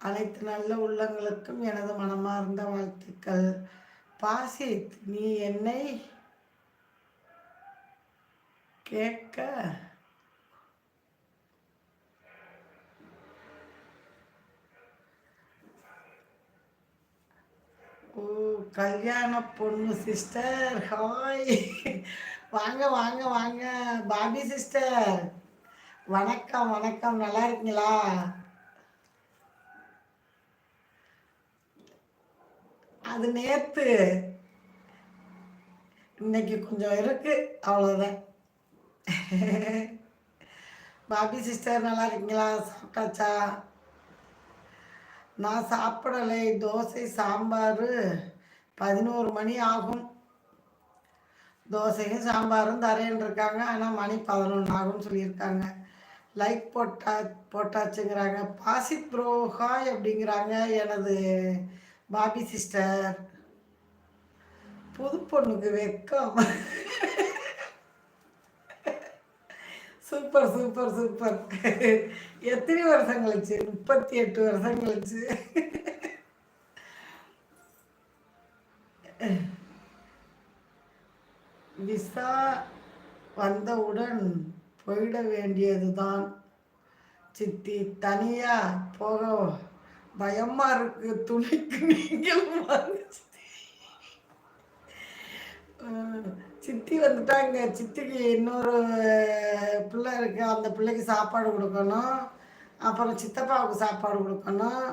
அனைத்து நல்ல உள்ளங்களுக்கும் எனது மனமார்ந்த வாழ்த்துக்கள். பாசித் நீ என்னை கேட்க ஓ கல்யாண பொண்ணு சிஸ்டர் ஹாய் வாங்க வாங்க வாங்க. பாபி சிஸ்டர் வணக்கம் வணக்கம். நல்லா இருக்கீங்களா? அது நேற்று இன்னைக்கு கொஞ்சம் இருக்கு அவ்வளோதான் பாபி சிஸ்டர் நல்லா இருக்கீங்களா? சாப்பிட்டாச்சா? நான் சாப்பிடலை. தோசை சாம்பார். பதினோரு மணி ஆகும். தோசையும் சாம்பாரும் தரேன் இருக்காங்க. ஆனால் மணி பதினொன்று ஆகும்னு சொல்லியிருக்காங்க. லைக் போட்டா போட்டாச்சுங்கிறாங்க. பாசித் ப்ரோ அப்படிங்கிறாங்க. எனது பாபி சிஸ்டர். புது பொண்ணுக்கு வெக்கம். Super super super. எத்தனை வருஷம் கழிச்சு? முப்பத்தி எட்டு வருஷம் கழிச்சு. விசா வந்தவுடன் போயிட வேண்டியதுதான். சித்தி தனியாக போக பயமா இருக்கு துணைக்கு நீங்களும் சித்தி வந்துட்டாங்க. சித்திக்கு இன்னொரு பிள்ளை இருக்கு. அந்த பிள்ளைக்கு சாப்பாடு கொடுக்கணும். அப்புறம் சித்தப்பாவுக்கு சாப்பாடு கொடுக்கணும்.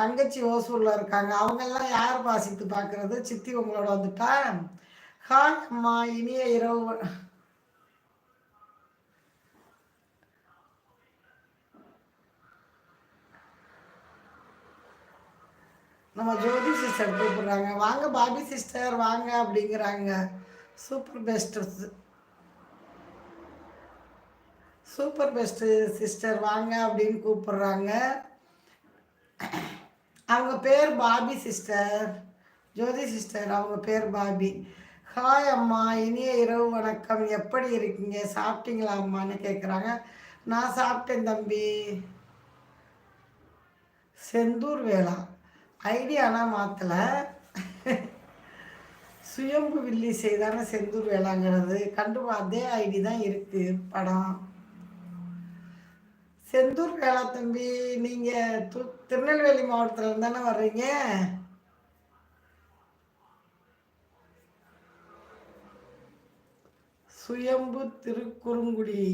தங்கச்சி ஓசூரில் இருக்காங்க. அவங்கெல்லாம் யார் வாசித்து பார்க்குறது? சித்தி உங்களோட வந்துட்டா? ஹாய் அம்மா. இனிய இரவு நம்ம ஜோதி சிஸ்டர் கூப்பிடுறாங்க. வாங்க பாபி சிஸ்டர் வாங்க அப்படிங்கிறாங்க. Super best super best sister வாங்க அப்படின்னு கூப்பிடுறாங்க. அவங்க பேர் பாபி சிஸ்டர் ஜோதி சிஸ்டர் அவங்க பேர் பாபி. ஹாய் அம்மா இனிய இரவு வணக்கம். எப்படி இருக்கீங்க? சாப்பிட்டீங்களா அம்மான்னு கேட்குறாங்க நான் சாப்பிட்டேன் தம்பி. செந்தூர் வேளா ஐடியாலாம் மாற்றலை சுயம்பு வில்லி செய்தான செந்தூர் வேளாங்கிறது கண்டு அதே ஐடி தான் இருக்குது படம். செந்தூர் வேளா தம்பி நீங்கள் து திருநெல்வேலி மாவட்டத்தில் தானே வர்றீங்க? சுயம்பு திருக்குறுங்குடி.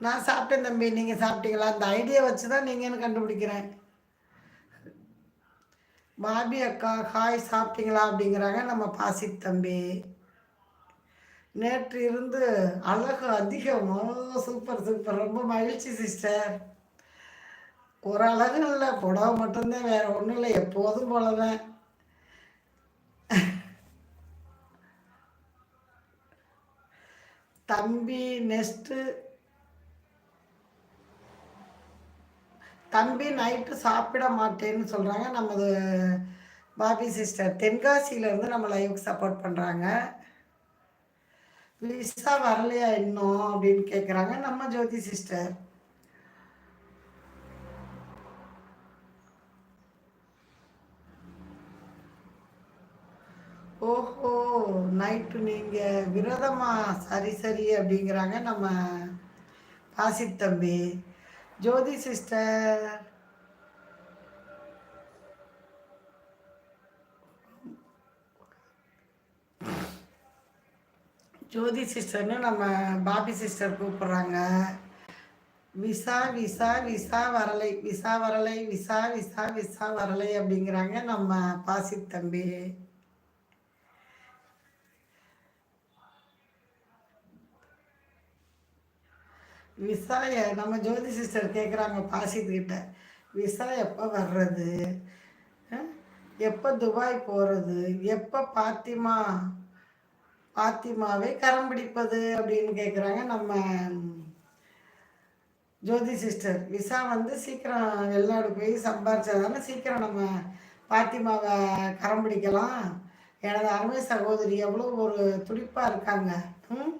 நான் சாப்பிட்டேன் தம்பி நீங்கள் சாப்பிட்டீங்களா? அந்த ஐடியா வச்சு தான் நீங்கன்னு கண்டுபிடிக்கிறேன்? பாபி அக்கா ஹாய் சாப்பிட்டீங்களா? அப்படிங்கிறாங்க நம்ம பாசி தம்பி. நேற்று இருந்து அழகு அதிகம் சூப்பர் சூப்பர் ரொம்ப மகிழ்ச்சி சிஸ்டர் ஒரு அழகு இல்லை புடவை மட்டும்தான் வேற ஒன்றும் இல்லை எப்போதும் போலதான். தம்பி நெக்ஸ்ட்டு தம்பி நைட்டு சாப்பிட மாட்டேன்னு சொல்கிறாங்க நமது பாபி சிஸ்டர் தென்காசியிலேருந்து நம்ம லைவுக்கு சப்போர்ட் பண்ணுறாங்க விசா வரலையா இன்னும் அப்படின்னு கேட்குறாங்க நம்ம ஜோதி சிஸ்டர். ஓஹோ நைட்டு நீங்கள் விரதமா சரி சரி அப்படிங்கிறாங்க நம்ம பாசித் தம்பி. ஜோதி சிஸ்டர். ஜோதி சிஸ்டர்னு நம்ம பாபி சிஸ்டர் கூப்பிட்றாங்க. விசா விசா விசா வரலை விசா வரலை விசா விசா விசா வரலை அப்படிங்கிறாங்க நம்ம பாசி தம்பி. விசாய நம்ம ஜோதி சிஸ்டர் கேட்குறாங்க பாசித்துக்கிட்ட. விசா எப்போ வர்றது? எப்போ துபாய் போகிறது எப்போ பாத்திமா பாத்திமாவை கரம் பிடிப்பது அப்படின்னு கேட்குறாங்க நம்ம ஜோதி சிஸ்டர். விசா வந்து சீக்கிரம் வெளிநாடு போய் சம்பாரிச்சதால சீக்கிரம் நம்ம பாத்திமாவை கரம் பிடிக்கலாம். எனது அருமை சகோதரி எவ்வளோ ஒரு துடிப்பாக இருக்காங்க. ம்?